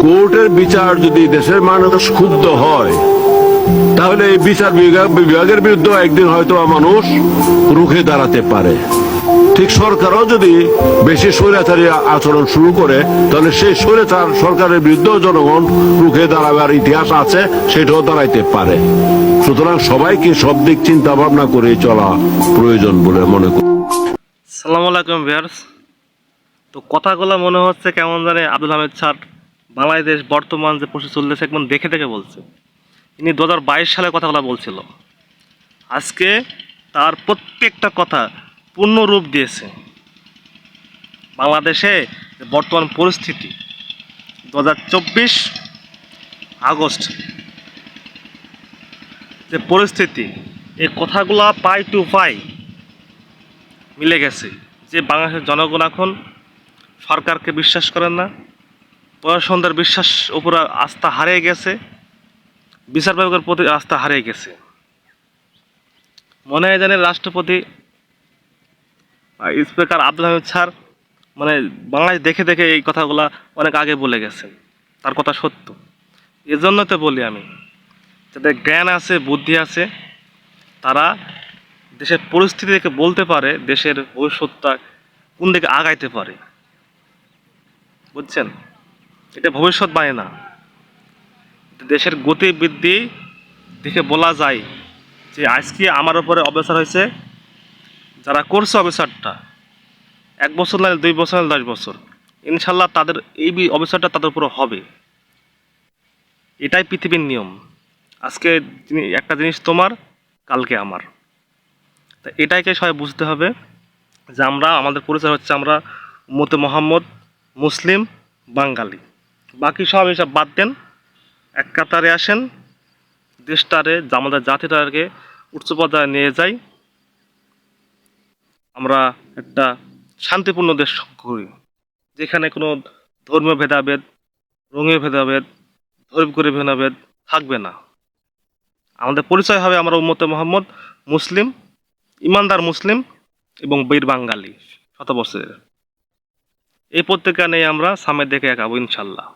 কোর্টের বিচার যদি দেশের মানুষ ক্ষুব্ধ হয়, তাহলে এই বিচার বিভাগ বিভাগের বিরুদ্ধে একদিন হয়তো মানুষ রুখে দাঁড়াতে পারে। ঠিক সরকারও যদি বেশি স্বৈরাচারী আচরণ শুরু করে, তাহলে সেই স্বৈরাচার সরকারের বিরুদ্ধেও জনগণ রুখে দাঁড়াবার ইতিহাস আছে, সেটাও দাঁড়াইতে পারে। সুতরাং সবাইকে সব দিক চিন্তা ভাবনা করে চলা প্রয়োজন বলে মনে করি। সালাম আলাইকুম ভিয়ার্স তো কথাগুলো মনে হচ্ছে কেমন জানে আব্দুল হামিদ স্যার বাংলাদেশ বর্তমান যে পরিস্থিতি চলতেছে একদম দেখে দেখে বলছে। ইনি দু হাজার বাইশ সালে কথাগুলো বলছিল। আজকে তার প্রত্যেকটা কথা পূর্ণ রূপ দিয়েছে। বাংলাদেশে বর্তমান পরিস্থিতি দু হাজার চব্বিশ আগস্ট, যে পরিস্থিতি, এই কথাগুলা পাই টু পাই মিলে গেছে। যে বাংলাদেশের জনগণ এখন সরকারকে বিশ্বাস করেন না প্রশাসনদের বিশ্বাস উপর আস্থা হারিয়ে গেছে, বিচার বিভাগের প্রতি আস্থা হারিয়ে গেছে। মনে হয় জানেন রাষ্ট্রপতি স্পিকার আব্দুল হামিদ স্যার মানে বাংলাদেশ দেখে দেখে এই কথাগুলা অনেক আগে বলে গেছেন। তার কথা সত্য। এজন্য তো বলি আমি যাদের জ্ঞান আছে, বুদ্ধি আছে, তারা দেশের পরিস্থিতি দেখে বলতে পারে, দেশের ভবিষ্যৎটা কোন দিকে আগাইতে পারে। বুঝছেন? এটা ভবিষ্যৎ বাণী না। দেশের গতিবৃদ্ধি দেখে বলা যায় যে আজকে আমার উপরে অবিচার হয়েছে। যারা করছে অবিচারটা, এক বছর না, দুই বছর না, দশ বছর, ইনশাল্লাহ তাদের এই অবিচারটা তাদের উপরে হবে। এটাই পৃথিবীর নিয়ম। আজকে একটা জিনিস তোমার, কালকে আমার। তা এটাইকে সবাই বুঝতে হবে যে আমরা, আমাদের পরিচয় হচ্ছে আমরা মতে মোহাম্মদ, মুসলিম, বাঙালি। বাকি সব এসব বাদ দেন। এক কাতারে আসেন। দেশটারে আমাদের জাতিটাকে উচ্চ পর্যায়ে নিয়ে যাই। আমরা একটা শান্তিপূর্ণ দেশ করি, যেখানে কোনো ধর্মীয় ভেদাভেদ, রঙীয় ভেদাভেদ, ধর্মীয় ভেদাভেদ থাকবে না। আমাদের পরিচয় হবে আমরা উম্মতে মোহাম্মদ মুসলিম, ইমানদার মুসলিম এবং বীর বাঙালি শত বছরের এই পত্রিকা নিয়ে আমরা সামনের দিকে এগাবো ইনশাল্লাহ।